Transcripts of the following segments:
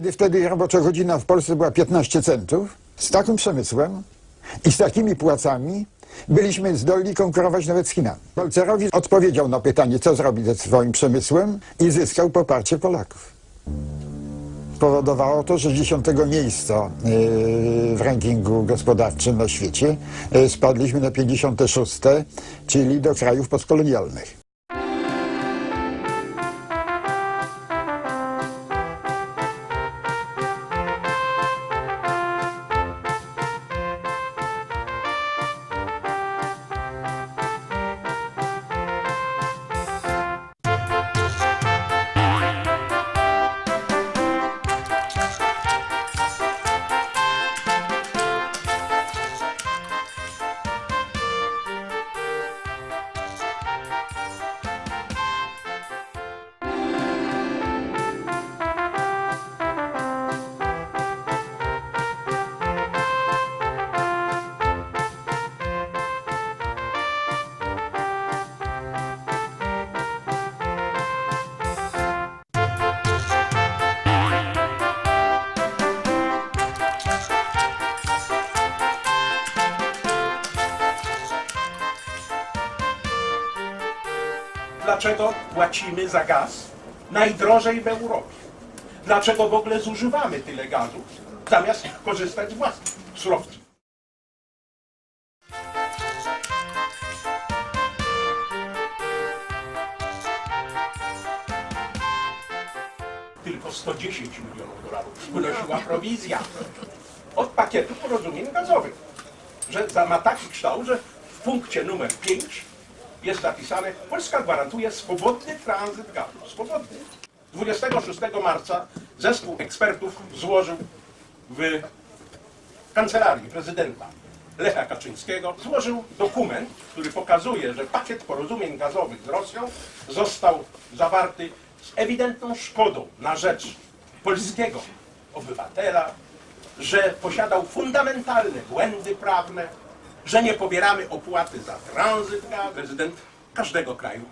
Kiedy wtedy robocza godzina w Polsce była 15 centów, z takim przemysłem i z takimi płacami byliśmy zdolni konkurować nawet z Chinami. Bolcerowi odpowiedział na pytanie, co zrobić ze swoim przemysłem i zyskał poparcie Polaków. Spowodowało to, że z 10 miejsca yy, w rankingu gospodarczym na świecie yy, spadliśmy na 56, czyli do krajów postkolonialnych. Dlaczego płacimy za gaz najdrożej w Europie. Dlaczego w ogóle zużywamy tyle gazu, zamiast korzystać z własnych surowców. Tylko 110 milionów dolarów wynosiła prowizja od pakietu porozumień gazowych. Że ma taki kształt, że w punkcie numer 5 jest zapisane Polska gwarantuje swobodny tranzyt gazu. Swobodny. 26 marca zespół ekspertów złożył w kancelarii prezydenta Lecha Kaczyńskiego złożył dokument, który pokazuje, że pakiet porozumień gazowych z Rosją został zawarty z ewidentną szkodą na rzecz polskiego obywatela, że posiadał fundamentalne błędy prawne, że nie pobieramy opłaty za tranzyt gazu. Prezydent każdego kraju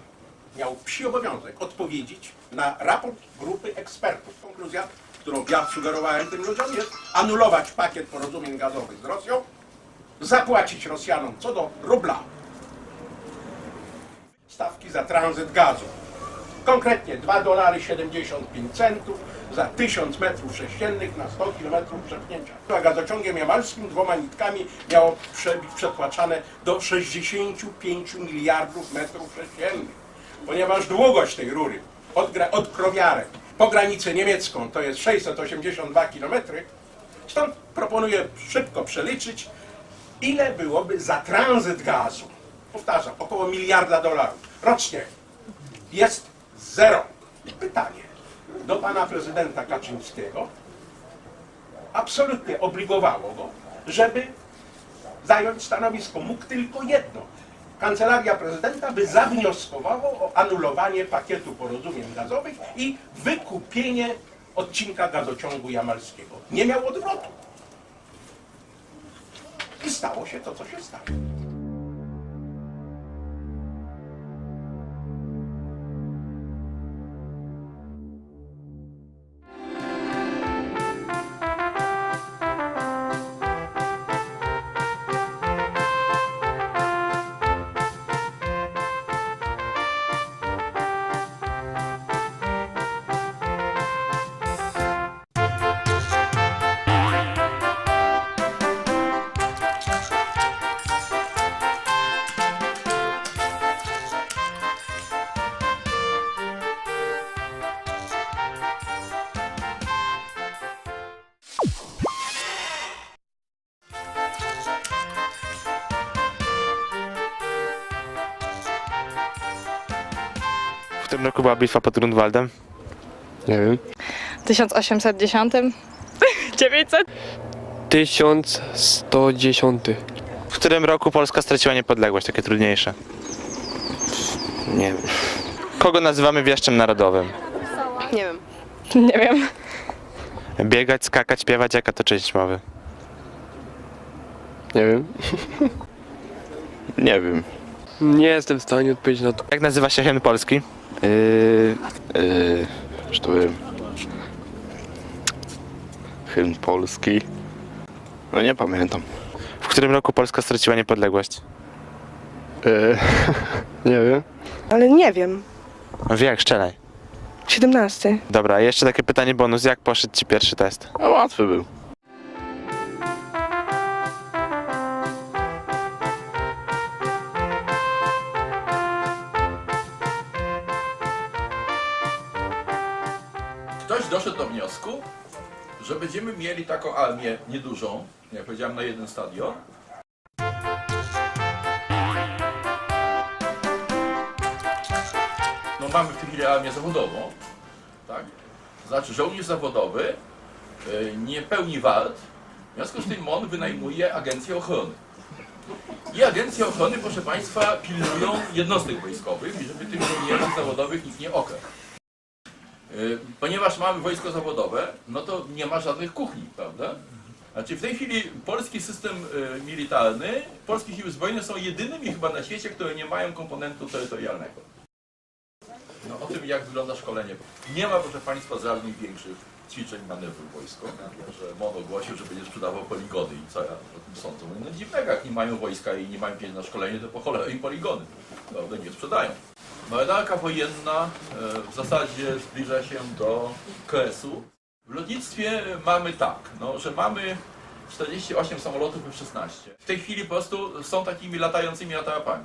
miał psi obowiązek odpowiedzieć na raport grupy ekspertów. Konkluzja, którą ja sugerowałem tym ludziom jest anulować pakiet porozumień gazowych z Rosją, zapłacić Rosjanom co do rubla stawki za tranzyt gazu. Konkretnie 2 dolary 75 centów za 1000 metrów sześciennych na 100 kilometrów przepchnięcia. A gazociągiem jamalskim dwoma nitkami miało przebić przetłaczane do 65 miliardów metrów sześciennych. Ponieważ długość tej rury od, od Krowiarek po granicę niemiecką to jest 682 kilometry, stąd proponuję szybko przeliczyć, ile byłoby za tranzyt gazu. Powtarzam, około miliarda dolarów rocznie jest zero. Pytanie do pana prezydenta Kaczyńskiego absolutnie obligowało go, żeby zająć stanowisko. Mógł tylko jedno. Kancelaria prezydenta by zawnioskowała o anulowanie pakietu porozumień gazowych i wykupienie odcinka gazociągu jamalskiego. Nie miał odwrotu. I stało się to, co się stało. Którym roku była bitwa pod Grunwaldem? Nie wiem. 1810? 900? 1110. W którym roku Polska straciła niepodległość? Takie trudniejsze. Nie wiem. Kogo nazywamy wieszczem narodowym? Nie wiem. Nie wiem. Biegać, skakać, śpiewać, jaka to część mowy? Nie wiem. Nie wiem. Nie jestem w stanie odpowiedzieć na to. Jak nazywa się hymn polski? Yy, yy, to powiem, film polski. No nie pamiętam. W którym roku Polska straciła niepodległość? Yy, nie wiem. Ale nie wiem. Wiek, szczelaj. 17. Dobra, jeszcze takie pytanie bonus. Jak poszedł ci pierwszy test? A łatwy był. Że będziemy mieli taką armię niedużą, jak powiedziałem, na jeden stadion. No mamy w tej chwili armię zawodową, tak? Znaczy żołnierz zawodowy y, nie pełni wart, w związku z tym MON wynajmuje agencję ochrony. I agencje ochrony, proszę Państwa, pilnują jednostek wojskowych, żeby tych żołnierzy zawodowych nikt nie okradł. Y, Ponieważ mamy wojsko zawodowe, no to nie ma żadnych kuchni, prawda? Znaczy w tej chwili polski system y, militarny, polskie siły zbrojne są jedynymi chyba na świecie, które nie mają komponentu terytorialnego. No o tym jak wygląda szkolenie. Nie ma proszę Państwa żadnych większych ćwiczeń manewrów wojsko, że MON ogłosił, że będzie sprzedawał poligony i co ja o tym sądzę. No dziwnego, jak nie mają wojska i nie mają pieniędzy na szkolenie, to po cholerę im poligony. Prawda, nie sprzedają. Marynarka wojenna e, w zasadzie zbliża się do kresu. W lotnictwie mamy tak, no, że mamy 48 samolotów F-16. W tej chwili po prostu są takimi latającymi atrapami.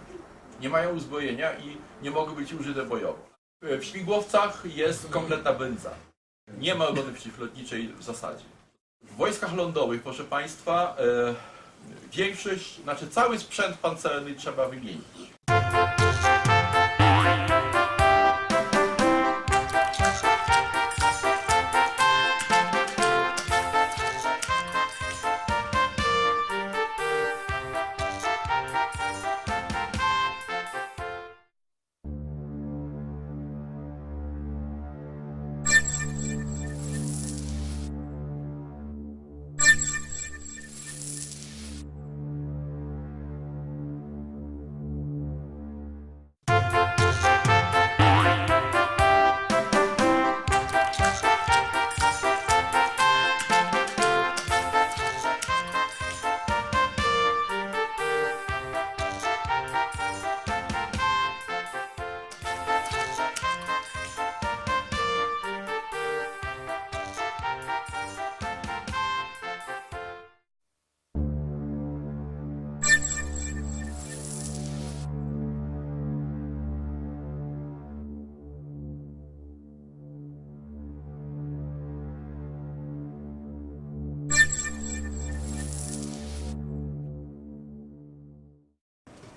Nie mają uzbrojenia i nie mogą być użyte bojowo. E, W śmigłowcach jest kompletna brędza. Nie ma obrony przeciwlotniczej w zasadzie. W wojskach lądowych, proszę Państwa, e, większość, znaczy cały sprzęt pancerny trzeba wymienić.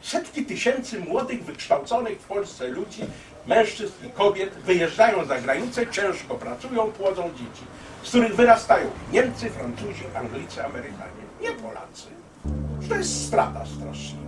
Setki tysięcy młodych, wykształconych w Polsce ludzi, mężczyzn i kobiet wyjeżdżają za granicę, ciężko pracują, płodzą dzieci, z których wyrastają Niemcy, Francuzi, Anglicy, Amerykanie, nie Polacy. To jest strata straszliwa.